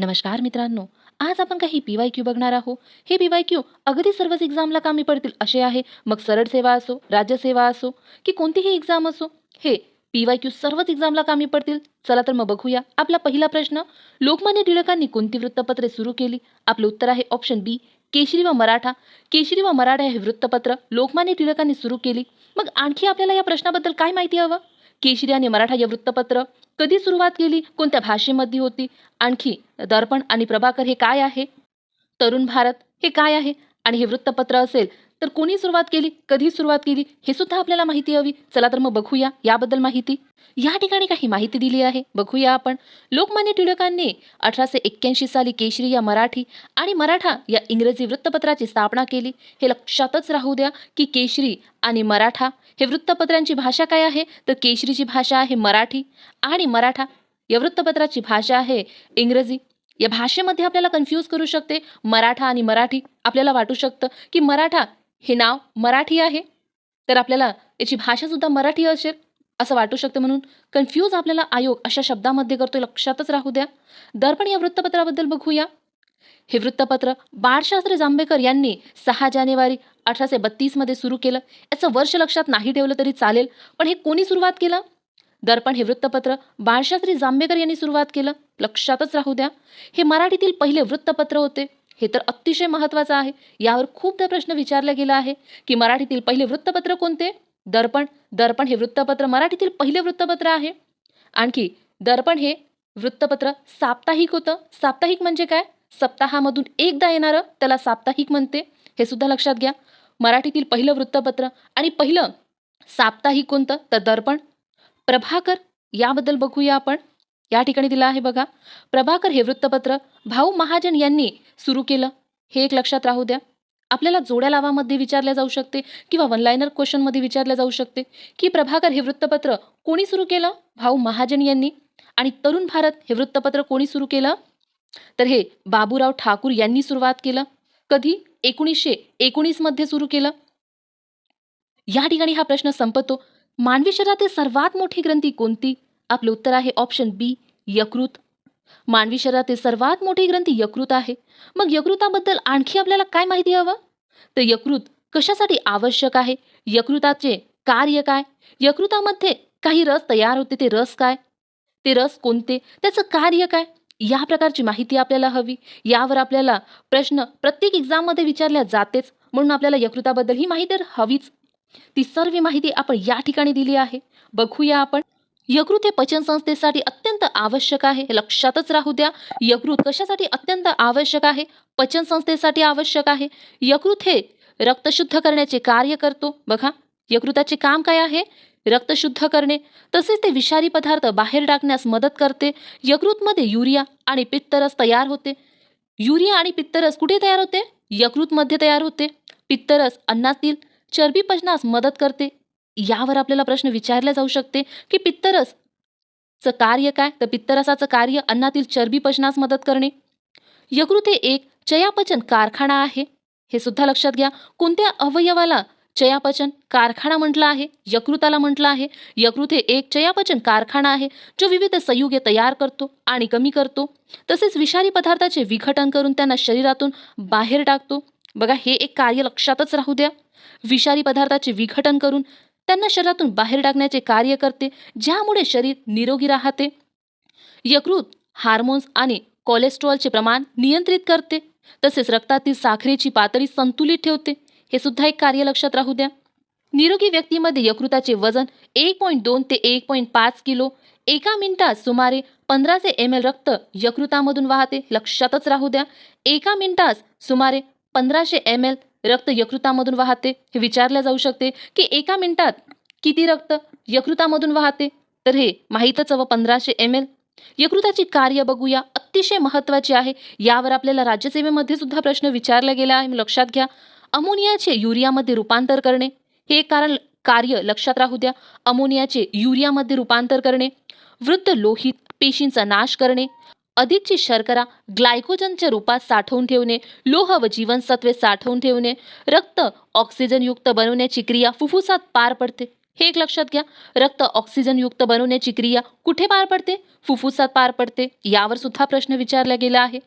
नमस्कार मित्रांनो आज आपण काही पी वाय क्यू बघणार आहोत. हे पी वाय क्यू अगदी सर्वच एक्झामला कामी पडतील असे आहे. मग सरळ सेवा असो राज्यसेवा असो की कोणतीही एक्झाम असो हे पी वाय क्यू सर्वच एक्झामला कामी पडतील. चला तर मग बघूया आपला पहिला प्रश्न. लोकमान्य टिळकांनी कोणती वृत्तपत्रे सुरू केली? आपलं उत्तर आहे ऑप्शन बी केशरी व मराठा. केशरी व मराठा हे वृत्तपत्र लोकमान्य टिळकांनी सुरू केली. मग आणखी आपल्याला या प्रश्नाबद्दल काय माहिती हवं? केशरी आणि मराठा हे वृत्तपत्र कधी सुरुवात केली कोणत्या भाषेमध्ये होती आणखी दर्पण आणि प्रभाकर हे काय आहे? तरुण भारत हे काय आहे? आणि हे वृत्तपत्र असेल तर कोणी सुरुवात केली? कधी सुरुवात केली? हे सुद्धा आपल्याला माहिती हवी. चला तर मग बघूया याबद्दल माहिती. या ठिकाणी काही माहिती दिली आहे. बघूया आपण. लोकमान्य टिळकांनी अठराशे एक्क्याऐंशी साली केशरी या मराठी आणि मराठा या इंग्रजी वृत्तपत्राची स्थापना केली. हे लक्षातच राहू द्या की केशरी आणि मराठा हे वृत्तपत्रांची भाषा काय आहे? तर केशरीची भाषा आहे मराठी आणि मराठा या वृत्तपत्राची भाषा आहे इंग्रजी. या भाषेमध्ये आपल्याला कन्फ्यूज करू शकते. मराठा आणि मराठी आपल्याला वाटू शकतं की मराठा हे नाव मराठी आहे. तर आपल्याला याची भाषासुद्धा मराठी असेल असं वाटू शकतं म्हणून कन्फ्यूज आपल्याला आयोग अशा शब्दामध्ये करतो लक्षातच राहू द्या. दर्पण या वृत्तपत्राबद्दल बघूया. हे वृत्तपत्र बाळशास्त्री जांभेकर यांनी सहा जानेवारी अठराशे बत्तीसमध्ये सुरू केलं. याचं वर्ष लक्षात नाही ठेवलं तरी चालेल पण हे कोणी सुरुवात केलं? दर्पण हे वृत्तपत्र बाळशास्त्री जांभेकर यांनी सुरुवात केलं लक्षातच राहू द्या. हे मराठीतील पहिले वृत्तपत्र होते. हे तर अतिशय महत्त्वाचं आहे. यावर खूपदा प्रश्न विचारला गेला आहे की मराठीतील पहिले वृत्तपत्र कोणते? दर्पण. दर्पण हे वृत्तपत्र मराठीतील पहिले वृत्तपत्र आहे. आणखी दर्पण हे वृत्तपत्र साप्ताहिक होतं. साप्ताहिक म्हणजे काय? सप्ताहामधून एकदा येणारं त्याला साप्ताहिक म्हणते. हे सुद्धा लक्षात घ्या. मराठीतील पहिलं वृत्तपत्र आणि पहिलं साप्ताहिक कोणतं? तर दर्पण. प्रभाकर याबद्दल बघूया आपण. या ठिकाणी दिलं आहे बघा. प्रभाकर हे वृत्तपत्र भाऊ महाजन यांनी सुरू केलं. हे एक लक्षात राहू द्या. आपल्याला जोड्या लावामध्ये विचारल्या जाऊ शकते किंवा वनलायनर क्वेश्चनमध्ये विचारल्या जाऊ शकते की प्रभाकर हे वृत्तपत्र कोणी सुरू केलं? भाऊ महाजन यांनी. आणि तरुण भारत हे वृत्तपत्र कोणी सुरू केलं? तर हे बाबूराव ठाकूर यांनी सुरुवात केलं. कधी? एकोणीसशे एकोणीसमध्ये सुरू केलं. या ठिकाणी हा प्रश्न संपतो. मानवी शरीरातील सर्वात मोठी ग्रंथी कोणती? आपलं उत्तर आहे ऑप्शन बी यकृत. मानवी शरीरातील सर्वात मोठी ग्रंथी यकृत आहे. मग यकृताबद्दल आणखी आपल्याला काय माहिती हवं? तर यकृत कशासाठी आवश्यक आहे? यकृताचे कार्य काय? यकृतामध्ये काही रस तयार होते ते रस काय? ते रस कोणते? त्याचं कार्य काय? या प्रकारची माहिती आपल्याला हवी. यावर आपल्याला प्रश्न प्रत्येक एक्झाममध्ये विचारल्या जातेच. म्हणून आपल्याला यकृताबद्दल ही माहिती हवीच. ती सर्व माहिती आपण या ठिकाणी दिली आहे. बघूया आपण. यकृत हे पचन संस्थेसाठी अत्यंत आवश्यक आहे. हे लक्षातच राहू द्या. यकृत कशासाठी अत्यंत आवश्यक आहे? पचन संस्थेसाठी आवश्यक आहे. यकृत हे रक्त शुद्ध करण्याचे कार्य करतो. बघा यकृताचे काम काय आहे? रक्त शुद्ध करणे. तसेच ते विषारी पदार्थ बाहेर टाकण्यास मदत करते. यकृतमध्ये युरिया आणि पित्तरस तयार होते. युरिया आणि पित्तरस कुठे तयार होते? यकृतमध्ये तयार होते. पित्तरस अन्नातील चरबी पचनास मदत करते. यावर आपल्याला प्रश्न विचारला जाऊ शकते की पित्तरस च कार्य काय? तर पित्तरसाचं कार्य अन्नातील चरबी पचनास मदत करणे. यकृत हे एक चयापचन कारखाना आहे. हे सुद्धा लक्षात घ्या. कोणत्या अवयवाला चयापचन कारखाना म्हटलं आहे? यकृताला म्हटलं आहे. यकृत हे एक चयापचन कारखाना आहे जो विविध संयुगे तयार करतो आणि कमी करतो. तसेच विषारी पदार्थाचे विघटन करून त्यांना शरीरातून बाहेर टाकतो. बघा हे एक कार्य लक्षातच राहू द्या. विषारी पदार्थाचे विघटन करून त्यांना शरीरातून बाहेर टाकण्याचे कार्य करते ज्यामुळे शरीर निरोगी राहते. यकृत हार्मोन्स आणि कोलेस्ट्रॉलचे प्रमाण नियंत्रित करते तसेच रक्तातील साखरेची पातळी संतुलित ठेवते. हे सुद्धा एक कार्य लक्षात राहू द्या. निरोगी व्यक्तीमध्ये यकृताचे वजन एक पॉईंट दोन ते एक पॉईंट पाच किलो एका मिनिटात सुमारे पंधराशे एम एल रक्त यकृतामधून वाहते लक्षातच राहू द्या. एका मिनिटात सुमारे पंधराशे एम एल रक्त यकृतामधून वाहते. हे विचारले जाऊ शकते की एका मिनिटात किती रक्त यकृतामधून वाहते? तर हे माहीतच हवं पंधराशे एम एल यकृताची कार्य बघूया. अतिशय महत्वाची आहे. यावर आपल्याला राज्यसेवेमध्ये सुद्धा प्रश्न विचारला गेला आहे. लक्षात घ्या. अमोनियाचे युरियामध्ये रूपांतर करणे. हे कारण कार्य लक्षात राहू द्या. अमोनियाचे युरियामध्ये रूपांतर करणे. वृद्ध लोहित पेशींचा नाश करणे. अधिकची शर्करा ग्लायकोजनच्या रूपात साठवून ठेवणे लोह व जीवनसत्वे साठवून ठेवणे रक्त ऑक्सिजनयुक्त बनवण्याची क्रिया फुफ्फुसात पार पडते. हे एक लक्षात घ्या. रक्त ऑक्सिजनयुक्त बनवण्याची क्रिया कुठे पार पडते? फुफ्फुसात पार पडते. यावर सुद्धा प्रश्न विचारला गेला आहे.